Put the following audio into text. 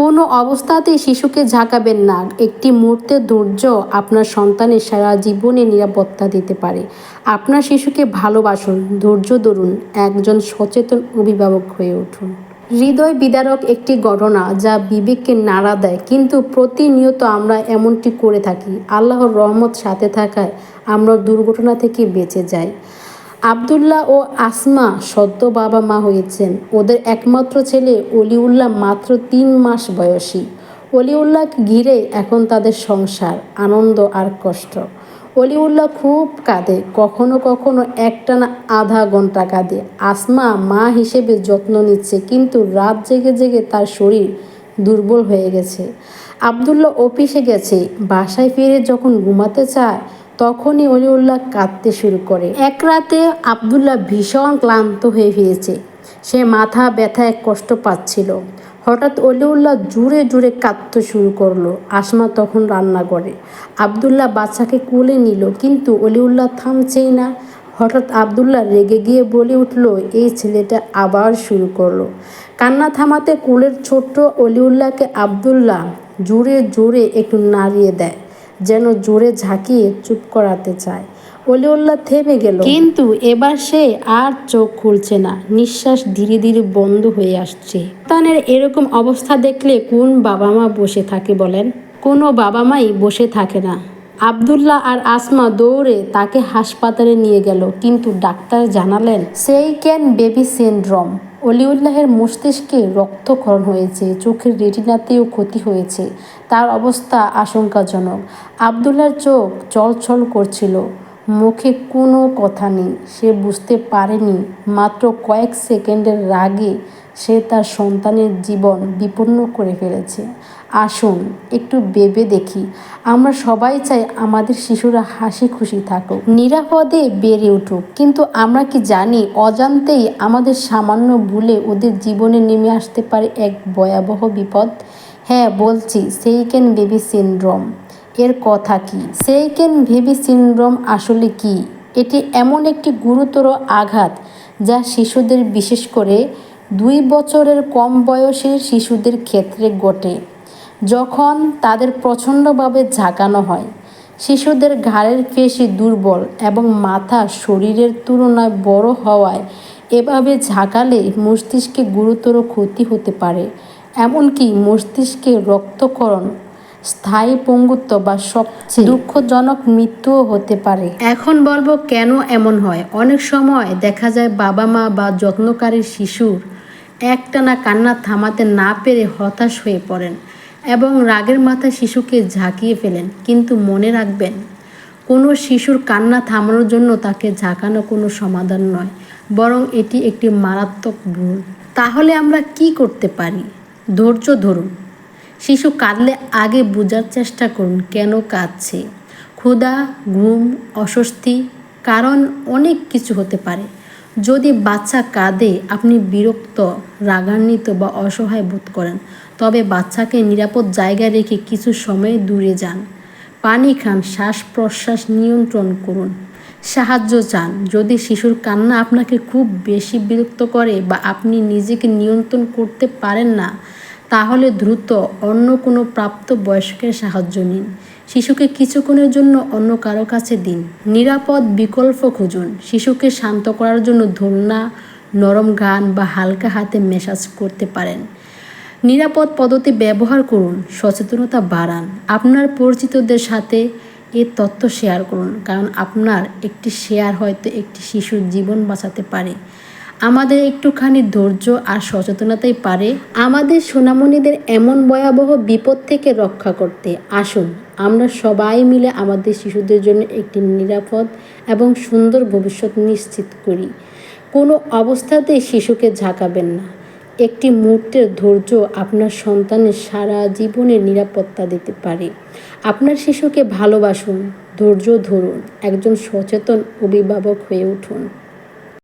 কোনো অবস্থাতেই শিশুকে ঝাঁকাবেন না। একটি মুহূর্তের ধৈর্য আপনার সন্তানের সারা জীবনে নিরাপত্তা দিতে পারে। আপনার শিশুকে ভালোবাসুন, ধৈর্য ধরুন, একজন সচেতন অভিভাবক হয়ে উঠুন। হৃদয় বিদারক একটি ঘটনা যা বিবেককে নাড়া দেয়, কিন্তু প্রতিনিয়ত আমরা এমনটি করে থাকি। আল্লাহর রহমত সাথে থাকায় আমরা দুর্ঘটনা থেকে বেঁচে যাই। আবদুল্লাহ ও আসমা সদ্য বাবা মা হয়েছেন। ওদের একমাত্র ছেলে অলিউল্লাহ মাত্র তিন মাস বয়সী। অলিউল্লাহকে ঘিরে এখন তাদের সংসার, আনন্দ আর কষ্ট। অলিউল্লাহ খুব কাঁদে, কখনো কখনো একটানা আধা ঘণ্টা কাঁদে। আসমা মা হিসেবে যত্ন নিচ্ছে, কিন্তু রাত জেগে জেগে তার শরীর দুর্বল হয়ে গেছে। আবদুল্লাহ অফিসে গেছে, বাসায় ফিরে যখন ঘুমাতে চায় তখনই অলিউল্লাহ কাঁদতে শুরু করে। এক রাতে আবদুল্লাহ ভীষণ ক্লান্ত হয়ে ফিরেছে সে মাথা ব্যথায় কষ্ট পাচ্ছিল। হঠাৎ অলিউল্লাহ জুড়ে জুড়ে কাঁদতে শুরু করল। আসমা তখন রান্না করে। আবদুল্লাহ বাচ্চাকে কোলে নিল, কিন্তু অলিউল্লাহ থামছেই না। হঠাৎ আবদুল্লাহ রেগে গিয়ে বলে উঠল, এই ছেলেটা আবার শুরু করল। কান্না থামাতে কোলের ছোট্ট অলিউল্লাহকে আবদুল্লাহ জোরে জোরে একটু নাড়িয়ে দেয়। যেন জোরে ঝাঁকিয়ে চুপ করাতে চায়। অলিউল্লাহ থেমে গেল। কিন্তু এবার সে আর চোখ খুলছে না। নিঃশ্বাস ধীরে ধীরে বন্ধ হয়ে আসছে। সন্তানের এরকম অবস্থা দেখলে কোন বাবা মা বসে থাকে বলেন? কোনো বাবা মাই বসে থাকে না। আবদুল্লাহ আর আসমা দৌড়ে তাকে হাসপাতালে নিয়ে গেল। কিন্তু ডাক্তার জানালেন সেই ক্যান বেবি সিনড্রোম? অলিউল্লাহের মস্তিষ্কে রক্তক্ষরণ হয়েছে, চোখের রেটিনাতেও ক্ষতি হয়েছে। তার অবস্থা আশঙ্কাজনক। আবদুল্লার চোখ চলছল করছিল। মুখে কোনো কথা নেই। সে বুঝতে পারেনি। মাত্র কয়েক সেকেন্ডের রাগে সে তার সন্তানের জীবন বিপন্ন করে ফেলেছে। আসুন, একটু ভেবে দেখি। আমরা সবাই চাই আমাদের শিশুরা হাসি খুশি থাকুক। নিরাপদে বেড়ে উঠুক। কিন্তু আমরা কি জানি, অজান্তেই আমাদের সামান্য ভুলে ওদের জীবনে নেমে আসতে পারে এক ভয়াবহ বিপদ? হ্যাঁ বলছি সেই সেইকেন বেবি সিনড্রোম। এর কথা কি? সেই সেইকেন বেবি সিনড্রোম আসলে কি? এটি এমন একটি গুরুতর আঘাত যা শিশুদের, বিশেষ করে দুই বছরের কম বয়সের শিশুদের ক্ষেত্রে ঘটে। যখন তাদের প্রচণ্ডভাবে ঝাঁকানো হয়, শিশুদের ঘাড়ের পেশি দুর্বল এবং মাথা শরীরের তুলনায় বড় হওয়ায় এভাবে ঝাঁকালে মস্তিষ্কে গুরুতর ক্ষতি হতে পারে। এমনকি মস্তিষ্কে রক্তকরণ স্থায়ী পঙ্গুত্ব বা সবচেয়ে দুঃখজনক মৃত্যুও হতে পারে। এখন বলব কেন এমন হয়? অনেক সময় দেখা যায় বাবা মা বা যত্নকারী শিশুর একটানা কান্না থামাতে না পেরে হতাশ হয়ে পড়েন। এবং রাগের মাথায় শিশুকে ঝাঁকিয়ে ফেলেন, কিন্তু মনে রাখবেন, কোনো শিশুর কান্না থামানোর জন্য তাকে ঝাঁকানো কোনো সমাধান নয়, বরং এটি একটি মারাত্মক ভুল। তাহলে আমরা কি করতে পারি? ধৈর্য ধরুন। শিশু কাঁদলে আগে বোঝার চেষ্টা করুন, কেন কাঁদছে? ক্ষুধা, ঘুম, অস্বস্তি, কারণ অনেক কিছু হতে পারে। যদি বাচ্চা কাঁদে, আপনি বিরক্ত, রাগান্বিত বা অসহায় বোধ করেন তবে বাচ্চাকে নিরাপদ জায়গায় রেখে কিছু সময় দূরে যান। পানি খান শ্বাস প্রশ্বাস নিয়ন্ত্রণ করুন। সাহায্য চান। যদি শিশুর কান্না আপনাকে খুব বেশি বিরক্ত করে বা আপনি নিজেকে নিয়ন্ত্রণ করতে পারেন না, তাহলে দ্রুত অন্য কোনো প্রাপ্ত বয়স্কের সাহায্য নিন। শিশুকে কিছুক্ষণের জন্য অন্য কারও কাছে দিন। নিরাপদ বিকল্প খুঁজুন। শিশুকে শান্ত করার জন্য ধরনা নরম গান বা হালকা হাতে মেসাজ করতে পারেন। নিরাপদ পদ্ধতি ব্যবহার করুন, সচেতনতা বাড়ান। আপনার পরিচিতদের সাথে এ তথ্য শেয়ার করুন, কারণ আপনার একটি শেয়ার হয়তো একটি শিশুর জীবন বাঁচাতে পারে। আমাদের একটুখানি ধৈর্য আর সচেতনতাই পারে আমাদের সোনামণিদের এমন ভয়াবহ বিপদ থেকে রক্ষা করতে। আসুন, আমরা সবাই মিলে আমাদের শিশুদের জন্য একটি নিরাপদ এবং সুন্দর ভবিষ্যৎ নিশ্চিত করি। কোনো অবস্থাতেই শিশুকে ঝাঁকাবেন না। একটি মুহূর্তের ধৈর্য আপনার সন্তানের সারা জীবনের নিরাপত্তা দিতে পারে। আপনার শিশুকে ভালোবাসুন, ধৈর্য ধরুন, একজন সচেতন অভিভাবক হয়ে উঠুন।